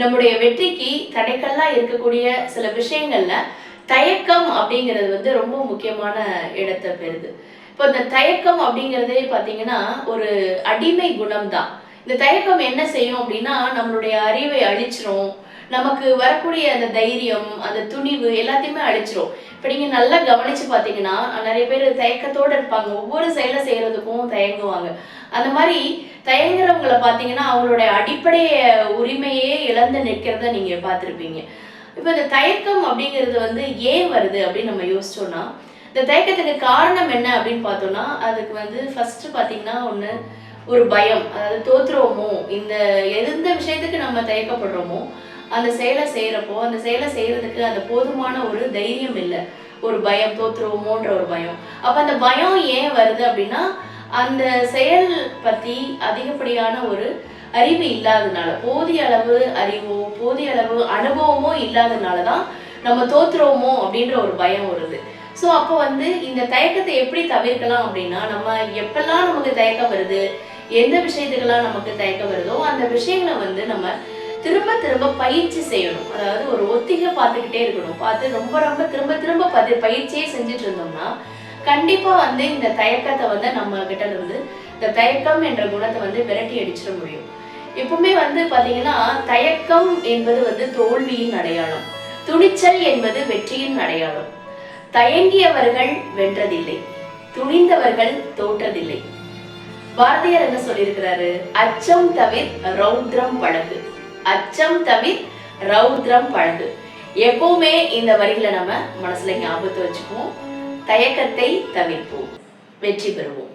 நம்முடைய வெற்றிக்கு தடைக்கல்லா இருக்கக்கூடிய சில விஷயங்கள்ல தயக்கம் அப்படிங்கிறது வந்து ரொம்ப முக்கியமான இடத்தை பெறுது. இப்போ இந்த தயக்கம் அப்படிங்கிறதே பார்த்தீங்கன்னா ஒரு அடிமை குணம் தான் இந்த தயக்கம் என்ன செய்யும் அப்படின்னா நம்மளுடைய அறிவை அழிச்சிரும். நமக்கு வரக்கூடிய அந்த தைரியம் அந்த துணிவு எல்லாத்தையுமே அழிச்சிரும். இப்போ நீங்கள் நல்லா கவனிச்சு பார்த்தீங்கன்னா நிறைய பேர் தயக்கத்தோடு இருப்பாங்க. ஒவ்வொரு செயலை செய்யறதுக்கும் தயங்குவாங்க. அந்த மாதிரி தயங்குறவங்களை பார்த்தீங்கன்னா அவங்களுடைய அடிப்படை உரிமையே இழந்து நிற்கிறத நீங்கள் பார்த்துருப்பீங்க. இப்போ இந்த தயக்கம் அப்படிங்கிறது வந்து ஏன் வருது அப்படின்னு நம்ம யோசிச்சோம்னா இந்த தயக்கத்துக்கு காரணம் என்ன அப்படின்னு பார்த்தோம்னா அதுக்கு வந்து ஃபர்ஸ்ட் பார்த்தீங்கன்னா ஒன்று ஒரு பயம் அதாவது தோத்துருவோமோ இந்த எந்த விஷயத்துக்கு நம்ம தயக்கப்படுறோமோ அந்த செயலை செய்கிறப்போ அந்த செயலை செய்கிறதுக்கு அந்த போதுமான ஒரு தைரியம் இல்லை. ஒரு பயம் தோற்றுவோமோன்ற ஒரு பயம். அப்போ அந்த பயம் ஏன் வருது அப்படின்னா அந்த செயல் பற்றி அதிகப்படியான ஒரு அறிவு இல்லாதனால போதிய அளவு அறிவோ போதிய அளவு அனுபவமோ இல்லாதனால தான் நம்ம தோற்றுவோமோ அப்படின்ற ஒரு பயம் வருது. ஸோ அப்போ வந்து இந்த தயக்கத்தை எப்படி தவிர்க்கலாம் அப்படின்னா நம்ம எப்பெல்லாம் நமக்கு தயக்கம் வருது எந்த விஷயத்துக்கெல்லாம் நமக்கு தயக்கம் வருதோ அந்த விஷயங்களை வந்து நம்ம திரும்ப திரும்ப பயிற்சி செய்யணும். அதாவது ஒரு ஒத்திகை பார்த்துக்கிட்டே இருக்கணும். பார்த்து ரொம்ப ரொம்ப திரும்ப திரும்ப பதி பயிற்சியே செஞ்சுட்டு இருந்தோம்னா கண்டிப்பா வந்து இந்த தயக்கத்தை வந்து நம்ம கிட்ட இருந்து இந்த தயக்கம் என்ற குணத்தை வந்து விரட்டி அடிச்சிட முடியும். எப்பவுமே வந்து பாத்தீங்கன்னா தயக்கம் என்பது வந்து தோல்வியின் அடையாளம். துணிச்சல் என்பது வெற்றியின் அடையாளம். தயங்கியவர்கள் வென்றதில்லை. துணிந்தவர்கள் தோற்றதில்லை. பாரதியார் என்ன சொல்லியிருக்கிறாரு? அச்சம் தவிர ரௌத்ரம் பழகு. அச்சம் தவிர் ரௌத்ரம் பழகு. எப்பவுமே இந்த வரிகளை நம்ம மனசுல ஞாபகத்தை வச்சுக்குவோம். தயக்கத்தை தவிர்ப்போம். வெற்றி பெறுவோம்.